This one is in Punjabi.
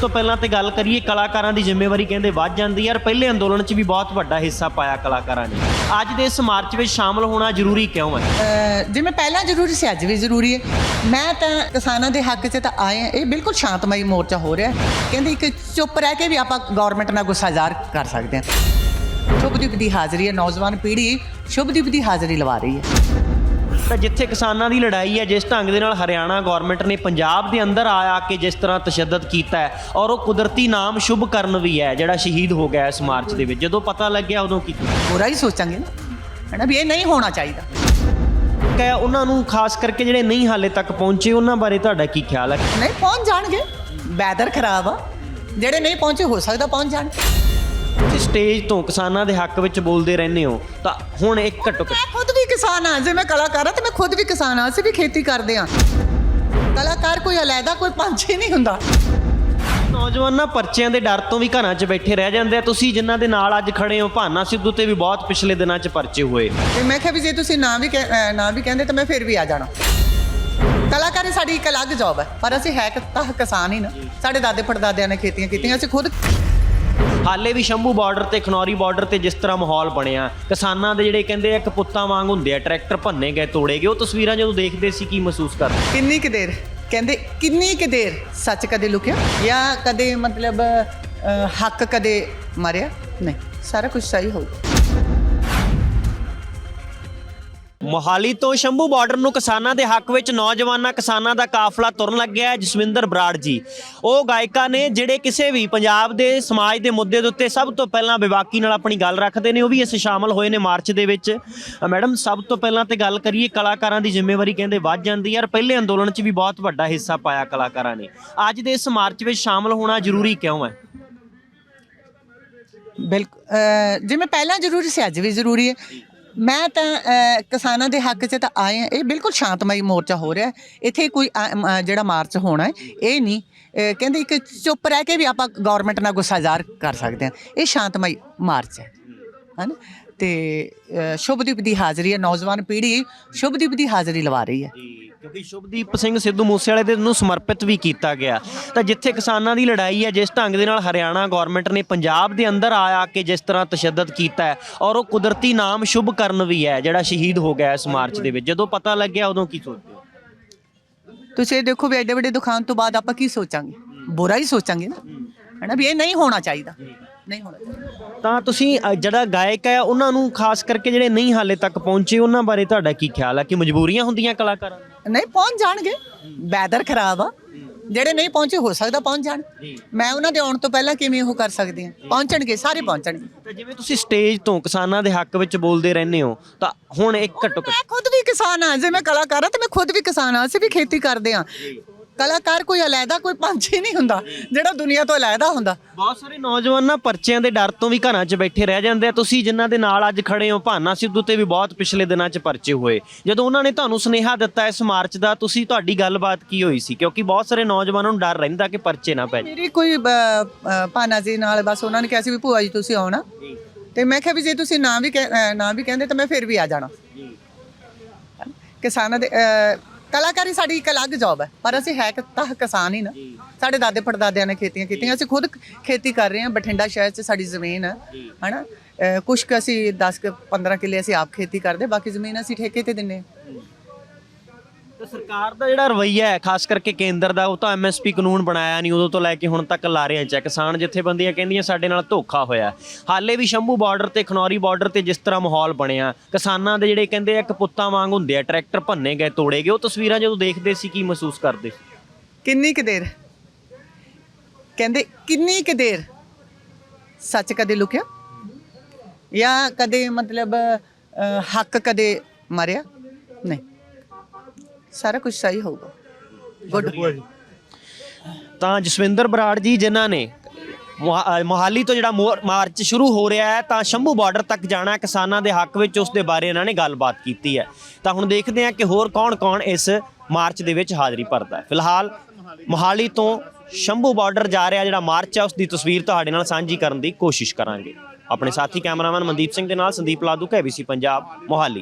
ਤੋਂ ਪਹਿਲਾਂ ਤੇ ਗੱਲ ਕਰੀਏ, ਕਲਾਕਾਰਾਂ ਦੀ ਜ਼ਿੰਮੇਵਾਰੀ ਕਹਿੰਦੇ ਵੱਧ ਜਾਂਦੀ ਹੈ। ਯਾਰ ਪਹਿਲੇ ਅੰਦੋਲਨ 'ਚ ਵੀ ਬਹੁਤ ਵੱਡਾ ਹਿੱਸਾ ਪਾਇਆ ਕਲਾਕਾਰਾਂ ਨੇ। ਅੱਜ ਦੇ ਇਸ ਮਾਰਚ ਵਿੱਚ ਸ਼ਾਮਲ ਹੋਣਾ ਜ਼ਰੂਰੀ ਕਿਉਂ ਹੈ? ਜਿਵੇਂ ਪਹਿਲਾਂ ਜ਼ਰੂਰੀ ਸੀ, ਅੱਜ ਵੀ ਜ਼ਰੂਰੀ ਹੈ। ਮੈਂ ਤਾਂ ਕਿਸਾਨਾਂ ਦੇ ਹੱਕ 'ਚ ਤਾਂ ਆਏ ਹਾਂ। ਇਹ ਬਿਲਕੁਲ ਸ਼ਾਂਤਮਈ ਮੋਰਚਾ ਹੋ ਰਿਹਾ ਕਹਿੰਦੇ ਇੱਕ ਚੁੱਪ ਰਹਿ ਕੇ ਵੀ ਆਪਾਂ ਗਵਰਨਮੈਂਟ ਨਾਲ ਗੁੱਸਾ ਜ਼ਾਹਰ ਕਰ ਸਕਦੇ ਹਾਂ। ਸ਼ੁਭਦੀਪ ਦੀ ਹਾਜ਼ਰੀ ਹੈ। ਨੌਜਵਾਨ ਪੀੜ੍ਹੀ ਸ਼ੁਭਦੀਪ ਦੀ ਹਾਜ਼ਰੀ ਲਵਾ ਰਹੀ ਹੈ। ਤਾਂ ਜਿੱਥੇ ਕਿਸਾਨਾਂ ਦੀ ਲੜਾਈ ਹੈ ਜਿਸ ਢੰਗ ਦੇ ਨਾਲ ਹਰਿਆਣਾ ਗਵਰਨਮੈਂਟ ਨੇ ਪੰਜਾਬ ਦੇ ਅੰਦਰ ਆ ਆ ਕੇ ਜਿਸ ਤਰ੍ਹਾਂ ਤਸ਼ੱਦਦ ਕੀਤਾ ਹੈ ਔਰ ਉਹ ਕੁਦਰਤੀ ਨਾਮ ਸ਼ੁਭ ਕਰਨ ਵੀ ਹੈ ਜਿਹੜਾ ਸ਼ਹੀਦ ਹੋ ਗਿਆ ਇਸ ਮਾਰਚ ਦੇ ਵਿੱਚ। ਜਦੋਂ ਪਤਾ ਲੱਗਿਆ ਉਦੋਂ ਕੀ ਬੁਰਾ ਹੀ ਸੋਚਾਂਗੇ ਨਾ। ਹਨਾ ਵੀ ਇਹ ਨਹੀਂ ਹੋਣਾ ਚਾਹੀਦਾ। ਕਹੇ ਉਹਨਾਂ ਨੂੰ ਖਾਸ ਕਰਕੇ ਜਿਹੜੇ ਨਹੀਂ ਹਾਲੇ ਤੱਕ ਪਹੁੰਚੇ ਉਹਨਾਂ ਬਾਰੇ ਤੁਹਾਡਾ ਕੀ ਖਿਆਲ ਹੈ? ਨਹੀਂ ਪਹੁੰਚ ਜਾਣਗੇ। ਵੈਦਰ ਖਰਾਬ ਆ। ਜਿਹੜੇ ਨਹੀਂ ਪਹੁੰਚੇ ਹੋ ਸਕਦਾ ਪਹੁੰਚ ਜਾਣ। ਤੁਸੀਂ ਸਟੇਜ ਤੋਂ ਕਿਸਾਨਾਂ ਦੇ ਹੱਕ ਵਿੱਚ ਬੋਲਦੇ ਰਹਿੰਦੇ ਹੋ ਤਾਂ ਹੁਣ ਇੱਕ ਘੱਟੋ ਘੱਟ ਮੈਂ ਖੁਦ ਵੀ ਕਿਸਾਨ ਹਾਂ ਜੇ ਮੈਂ ਕਲਾਕਾਰ ਹਾਂ ਤੇ ਮੈਂ ਖੁਦ ਵੀ ਕਿਸਾਨ ਹਾਂ ਅਸੀਂ ਵੀ ਖੇਤੀ ਕਰਦੇ ਹਾਂ। ਕਲਾਕਾਰ ਕੋਈ ਅਲੱਗਾ ਕੋਈ ਪੰਛੀ ਨਹੀਂ ਹੁੰਦਾ। ਨੌਜਵਾਨਾਂ ਪਰਚਿਆਂ ਦੇ ਡਰ ਤੋਂ ਵੀ ਘਰਾਂ 'ਚ ਬੈਠੇ ਰਹਿ ਜਾਂਦੇ ਆ ਤੁਸੀਂ ਜਿਨ੍ਹਾਂ ਦੇ ਨਾਲ ਅੱਜ ਖੜੇ ਹੋ ਭਾਨਾ ਸਿੱਧੂ ਤੇ ਵੀ ਬਹੁਤ ਪਿਛਲੇ ਦਿਨਾਂ 'ਚ ਪਰਚੇ ਹੋਏ। ਤੇ ਮੈਂ ਕਿਹਾ ਵੀ ਜੇ ਤੁਸੀਂ ਨਾ ਵੀ ਕਹਿ- ਅਹ ਨਾ ਵੀ ਕਹਿੰਦੇ ਤਾਂ ਮੈਂ ਫਿਰ ਵੀ ਆ ਜਾਣਾ। ਕਲਾਕਾਰੀ ਸਾਡੀ ਇੱਕ ਅਲੱਗ ਜੌਬ ਹੈ ਪਰ ਅਸੀਂ ਹੈ ਕਿ- ਤਾਂ ਕਿਸਾਨ ਹੀ ਨਾ। ਸਾਡੇ ਦਾਦੇ ਪੜਦਾਦਿਆਂ ਨੇ ਖੇਤੀਆਂ ਕੀਤੀਆਂ ਅਸੀਂ ਖੁਦ ਹਾਲੇ ਵੀ ਸ਼ੰਭੂ ਬਾਰਡਰ ਤੇ, ਖਨੌਰੀ ਬਾਰਡਰ ਤੇ ਜਿਸ ਤਰ੍ਹਾਂ ਮਾਹੌਲ ਬਣਿਆ, ਕਿਸਾਨਾਂ ਦੇ ਜਿਹੜੇ ਕਹਿੰਦੇ ਆ ਇੱਕ ਪੁੱਤਾਂ ਵਾਂਗ ਹੁੰਦੇ ਆ, ਟਰੈਕਟਰ ਭੰਨੇ ਗਏ, ਤੋੜੇ ਗਏ, ਉਹ ਤਸਵੀਰਾਂ ਜਦੋਂ ਦੇਖਦੇ ਸੀ, ਕੀ ਮਹਿਸੂਸ ਕਰਦੇ ਕਿੰਨੀ ਕੁ ਦੇਰ? ਕਹਿੰਦੇ ਕਿੰਨੀ ਕੁ ਦੇਰ ਸੱਚ ਕਦੇ ਲੁਕਿਆ? ਜਾਂ ਕਦੇ ਮਤਲਬ ਹੱਕ ਕਦੇ ਮਰਿਆ? ਨਹੀਂ, ਸਾਰਾ ਕੁਝ ਸਹੀ ਹੋਊਗਾ ਮੋਹਾਲੀ ਤੋਂ ਸ਼ੰਭੂ ਬਾਰਡਰ ਨੂੰ ਕਿਸਾਨਾਂ ਦੇ ਹੱਕ ਵਿੱਚ ਨੌਜਵਾਨਾਂ ਕਿਸਾਨਾਂ ਦਾ ਕਾਫਲਾ ਤੁਰਨ ਲੱਗਿਆ ਹੈ ਜਸਵਿੰਦਰ ਬਰਾੜ ਜੀ। ਉਹ ਗਾਇਕਾ ਨੇ ਜਿਹੜੇ ਕਿਸੇ ਵੀ ਪੰਜਾਬ ਦੇ ਸਮਾਜ ਦੇ ਮੁੱਦੇ ਦੇ ਉੱਤੇ ਸਭ ਤੋਂ ਪਹਿਲਾਂ ਵਿਵਾਕੀ ਨਾਲ ਆਪਣੀ ਗੱਲ ਰੱਖਦੇ ਨੇ ਉਹ ਵੀ ਇਸ ਸ਼ਾਮਲ ਹੋਏ ਨੇ ਮਾਰਚ ਦੇ ਵਿੱਚ। ਅ, ਮੈਡਮ ਸਭ ਤੋਂ ਪਹਿਲਾਂ ਤੇ ਗੱਲ ਕਰੀਏ ਕਲਾਕਾਰਾਂ ਦੀ ਜ਼ਿੰਮੇਵਾਰੀ ਕਹਿੰਦੇ ਵੱਧ ਜਾਂਦੀ ਹੈ ਯਾਰ ਪਹਿਲੇ ਅੰਦੋਲਨ 'ਚ ਵੀ ਬਹੁਤ ਵੱਡਾ ਹਿੱਸਾ ਪਾਇਆ ਕਲਾਕਾਰਾਂ ਨੇ। ਅੱਜ ਦੇ ਇਸ ਮਾਰਚ ਵਿੱਚ ਸ਼ਾਮਲ ਹੋਣਾ ਜ਼ਰੂਰੀ ਕਿਉਂ ਹੈ? ਬਿਲਕੁਲ ਜਿਵੇਂ ਪਹਿਲਾਂ ਜ਼ਰੂਰੀ ਸੀ ਅੱਜ ਵੀ ਜ਼ਰੂਰੀ ਹੈ। ਮੈਂ ਤਾਂ ਕਿਸਾਨਾਂ ਦੇ ਹੱਕ 'ਚ ਤਾਂ ਆਏ ਹਾਂ ਇਹ ਬਿਲਕੁਲ ਸ਼ਾਂਤਮਈ ਮੋਰਚਾ ਹੋ ਰਿਹਾ ਇੱਥੇ ਕੋਈ ਜਿਹੜਾ ਮਾਰਚ ਹੋਣਾ ਹੈ, ਇਹ ਨਹੀਂ। ਕਹਿੰਦੇ ਇੱਕ ਚੁੱਪ ਰਹਿ ਕੇ ਵੀ ਆਪਾਂ ਗਵਰਨਮੈਂਟ ਨਾਲ ਗੁੱਸਾ ਜ਼ਾਹਰ ਕਰ ਸਕਦੇ ਹਾਂ। ਇਹ ਸ਼ਾਂਤਮਈ ਮਾਰਚ ਹੈ। ਹਨ। ਤੇ ਸ਼ੁਭਦੀਪ ਦੀ ਹਾਜ਼ਰੀ ਹੈ ਨੌਜਵਾਨ ਪੀੜ੍ਹੀ ਸ਼ੁਭਦੀਪ ਦੀ ਹਾਜ਼ਰੀ ਲਵਾ ਰਹੀ ਹੈ। ਕਿਉਂਕਿ ਸ਼ੁਭਦੀਪ ਸਿੰਘ ਸਿੱਧੂ ਮੂਸੇਵਾਲੇ ਦੇ ਨੂੰ ਸਮਰਪਿਤ ਵੀ ਕੀਤਾ ਗਿਆ। ਤਾਂ ਜਿੱਥੇ ਕਿਸਾਨਾਂ ਦੀ ਲੜਾਈ ਹੈ ਜਿਸ ਢੰਗ ਦੇ ਨਾਲ ਹਰਿਆਣਾ ਗਵਰਨਮੈਂਟ ਨੇ ਪੰਜਾਬ ਦੇ ਅੰਦਰ ਆ ਆ ਕੇ ਜਿਸ ਤਰ੍ਹਾਂ ਤਸ਼ੱਦਦ ਕੀਤਾ ਹੈ ਔਰ ਉਹ ਕੁਦਰਤੀ ਨਾਮ ਸ਼ੁਭ ਕਰਨ ਵੀ ਹੈ ਜਿਹੜਾ ਸ਼ਹੀਦ ਹੋ ਗਿਆ ਇਸ ਮਾਰਚ ਦੇ ਵਿੱਚ। ਜਦੋਂ ਪਤਾ ਲੱਗਿਆ ਉਦੋਂ ਕੀ ਸੋਚਦੇ ਹੋ? ਤੁਸੀਂ ਇਹ ਦੇਖੋ ਵੀ ਐਡੇ ਵੱਡੇ ਦੁਕਾਨ ਤੋਂ ਬਾਅਦ ਆਪਾਂ ਕੀ ਸੋਚਾਂਗੇ? ਬੁਰਾ ਹੀ ਸੋਚਾਂਗੇ ਨਾ। ਹਨਾ ਵੀ ਇਹ ਨਹੀਂ ਹੋਣਾ ਚਾਹੀਦਾ। ਨਹੀਂ ਹੋਣਾ ਚਾਹੀਦਾ। ਤਾਂ ਤੁਸੀਂ ਅ, ਜਿਹੜਾ ਗਾਇਕ ਹੈ ਉਹਨਾਂ ਨੂੰ ਖਾਸ ਕਰਕੇ ਜਿਹੜੇ ਨਹੀਂ ਹਾਲੇ ਤੱਕ ਪਹੁੰਚੇ ਉਹਨਾਂ ਬਾਰੇ ਤੁਹਾਡਾ ਕੀ ਖਿਆਲ ਹੈ? ਕਿ ਮਜਬੂਰੀਆਂ ਹੁੰਦੀਆਂ ਕਲਾਕਾਰਾਂ ਦੀਆਂ? ਨਹੀਂ ਪਹੁੰਚ ਜਾਣਗੇ। ਵੈਦਰ ਖਰਾਬ ਆ। ਜਿਹੜੇ ਨਹੀਂ ਪਹੁੰਚੇ ਹੋ ਸਕਦਾ ਪਹੁੰਚ ਜਾਣ। ਮੈਂ ਉਹਨਾਂ ਦੇ ਆਉਣ ਤੋਂ ਪਹਿਲਾਂ ਕਿਵੇਂ ਉਹ ਕਰ ਸਕਦੀ ਹਾਂ ਪਹੁੰਚਣਗੇ ਸਾਰੇ ਪਹੁੰਚਣਗੇ। ਤਾਂ ਜਿਵੇਂ ਤੁਸੀਂ ਸਟੇਜ ਤੋਂ ਕਿਸਾਨਾਂ ਦੇ ਹੱਕ ਵਿੱਚ ਬੋਲਦੇ ਰਹਿੰਦੇ ਹੋ ਤਾਂ ਹੁਣ ਇੱਕ ਘੱਟੋ ਘੱਟ ਮੈਂ ਖੁਦ ਵੀ ਕਿਸਾਨ ਹਾਂ ਜੇ ਮੈਂ ਕਲਾਕਾਰ ਹਾਂ ਤੇ ਮੈਂ ਖੁਦ ਵੀ ਕਿਸਾਨ ਹਾਂ ਅਸੀਂ ਵੀ ਖੇਤੀ ਕਰਦੇ ਹਾਂ ਕਲਾਕਾਰ ਕੋਈ ਅਲੱਗਾ ਕੋਈ ਪੰਛੀ ਨਹੀਂ ਹੁੰਦਾ ਜਿਹੜਾ ਦੁਨੀਆ ਤੋਂ ਅਲੱਗਾ ਹੁੰਦਾ। ਬਹੁਤ ਸਾਰੇ ਨੌਜਵਾਨਾਂ ਪਰਚਿਆਂ ਦੇ ਡਰ ਤੋਂ ਵੀ ਘਰਾਂ 'ਚ ਬੈਠੇ ਰਹਿ ਜਾਂਦੇ ਆ। ਤੁਸੀਂ ਜਿਨ੍ਹਾਂ ਦੇ ਨਾਲ ਅੱਜ ਖੜੇ ਹੋ ਭਾਨਾ ਸਿੱਧੂ ਤੇ ਵੀ ਬਹੁਤ ਪਿਛਲੇ ਦਿਨਾਂ 'ਚ ਪਰਚੇ ਹੋਏ। ਜਦੋਂ ਉਹਨਾਂ ਨੇ ਤੁਹਾਨੂੰ ਸੁਨੇਹਾ ਦਿੱਤਾ ਇਸ ਮਾਰਚ ਦਾ ਤੁਸੀਂ ਤੁਹਾਡੀ ਗੱਲਬਾਤ ਕੀ ਹੋਈ ਸੀ? ਕਿਉਂਕਿ ਬਹੁਤ ਸਾਰੇ ਨੌਜਵਾਨਾਂ ਨੂੰ ਡਰ ਰਹਿੰਦਾ ਕਿ ਪਰਚੇ ਨਾ ਪੈ ਜਾਣ ਮੇਰੀ ਕੋਈ ਭਾਨਾ ਜੀ ਨਾਲ ਬਸ ਉਹਨਾਂ ਨੇ ਕਿਹਾ ਸੀ ਵੀ ਭੂਆ ਜੀ ਤੁਸੀਂ ਆਉਣਾ ਤੇ ਮੈਂ ਕਿਹਾ ਵੀ ਜੇ ਤੁਸੀਂ ਨਾ ਵੀ ਨਾ ਵੀ ਕਹਿੰਦੇ ਤਾਂ ਮੈਂ ਫਿਰ ਵੀ ਆ ਜਾਣਾ। ਕਿਸਾਨਾਂ ਦੇ ਕਲਾਕਾਰੀ ਸਾਡੀ ਇੱਕ ਅਲੱਗ ਜੌਬ ਹੈ ਪਰ ਅਸੀਂ ਹੈ ਕਿ- ਤਾਂ ਕਿਸਾਨ ਹੀ ਨਾ। ਸਾਡੇ ਦਾਦੇ ਪੜਦਾਦਿਆਂ ਨੇ ਖੇਤੀਆਂ ਕੀਤੀਆਂ। ਅਸੀਂ ਖੁਦ ਖੇਤੀ ਕਰ ਰਹੇ ਹਾਂ ਬਠਿੰਡਾ ਸ਼ਹਿਰ 'ਚ ਸਾਡੀ ਜ਼ਮੀਨ ਹੈ ਹਨਾ? ਕੁਛ ਕੁ ਅਸੀਂ 10 ਕੁ 15 ਕਿੱਲੇ ਅਸੀਂ ਆਪ ਖੇਤੀ ਕਰਦੇ ਬਾਕੀ ਜ਼ਮੀਨ ਅਸੀਂ ਠੇਕੇ ਤੇ ਦਿੰਨੇ ਹਾਂ। ਤੇ ਸਰਕਾਰ ਦਾ ਜਿਹੜਾ ਰਵੱਈਆ ਹੈ, ਖਾਸ ਕਰਕੇ ਕੇਂਦਰ ਦਾ, ਉਹ ਤਾਂ ਐਮਐਸਪੀ ਕਾਨੂੰਨ ਬਣਾਇਆ ਨਹੀਂ, ਉਦੋਂ ਤੋਂ ਲੈ ਕੇ ਹੁਣ ਤੱਕ ਲਾਰਿਆਂ 'ਚ ਹੈ ਕਿਸਾਨ ਜਥੇਬੰਦੀਆਂ ਕਹਿੰਦੀਆਂ, ਸਾਡੇ ਨਾਲ ਧੋਖਾ ਹੋਇਆ ਹਾਲੇ ਵੀ ਸ਼ੰਭੂ ਬਾਰਡਰ ਤੇ, ਖਨੌਰੀ ਬਾਰਡਰ ਤੇ ਜਿਸ ਤਰ੍ਹਾਂ ਮਾਹੌਲ ਬਣਿਆ, ਕਿਸਾਨਾਂ ਦੇ ਜਿਹੜੇ ਕਹਿੰਦੇ ਆ, ਇੱਕ ਪੁੱਤਾਂ ਵਾਂਗ ਹੁੰਦੇ ਆ, ਟਰੈਕਟਰ ਭੰਨੇ ਗਏ, ਤੋੜੇ ਗਏ, ਉਹ ਤਸਵੀਰਾਂ ਜਦੋਂ ਦੇਖਦੇ ਸੀ, ਕੀ ਮਹਿਸੂਸ ਕਰਦੇ ਕਿੰਨੀ ਕੁ ਦੇਰ? ਕਹਿੰਦੇ, ਕਿੰਨੀ ਕੁ ਦੇਰ? ਸੱਚ ਕਦੇ ਲੁਕਿਆ? ਜਾਂ ਕਦੇ ਮਤਲਬ ਹੱਕ ਕਦੇ ਮਰਿਆ? ਨਹੀਂ। ਸਾਰਾ ਕੁਝ ਸਹੀ ਹੋਊਗਾ। ਗੁੱਡ ਤਾਂ ਜਸਵਿੰਦਰ ਬਰਾੜ ਜੀ, ਜਿਨ੍ਹਾਂ ਨੇ ਮੁਹਾ- ਅਹ ਮੋਹਾਲੀ ਤੋਂ ਜਿਹੜਾ ਮੋਰ- ਮਾਰਚ ਸ਼ੁਰੂ ਹੋ ਰਿਹਾ ਹੈ, ਤਾਂ ਸ਼ੰਭੂ ਬਾਰਡਰ ਤੱਕ ਜਾਣਾ ਹੈ। ਕਿਸਾਨਾਂ ਦੇ ਹੱਕ ਵਿੱਚ ਉਸ ਦੇ ਬਾਰੇ ਇਹਨਾਂ ਨੇ ਗੱਲਬਾਤ ਕੀਤੀ ਹੈ। ਤਾਂ ਹੁਣ ਦੇਖਦੇ ਹਾਂ ਕਿ ਹੋਰ ਕੌਣ-ਕੌਣ ਇਸ ਮਾਰਚ ਦੇ ਵਿੱਚ ਹਾਜ਼ਰੀ ਭਰਦਾ ਹੈ। ਫਿਲਹਾਲ ਮੋਹਾਲੀ ਤੋਂ ਸ਼ੰਭੂ ਬਾਰਡਰ ਜਾ ਰਿਹਾ ਜਿਹੜਾ ਮਾਰਚ ਹੈ, ਉਸ ਦੀ ਤਸਵੀਰ ਤੁਹਾਡੇ ਨਾਲ ਸਾਂਝੀ ਕਰਨ ਦੀ ਕੋਸ਼ਿਸ਼ ਕਰਾਂਗੇ। ਆਪਣੇ ਸਾਥੀ ਕੈਮਰਾਮੈਨ ਮਨਦੀਪ ਸਿੰਘ ਦੇ ਨਾਲ ਸੰਦੀਪ ਲਾਦੂ ਕੈਬੀਸੀ ਪੰਜਾਬ, ਮੋਹਾਲੀ।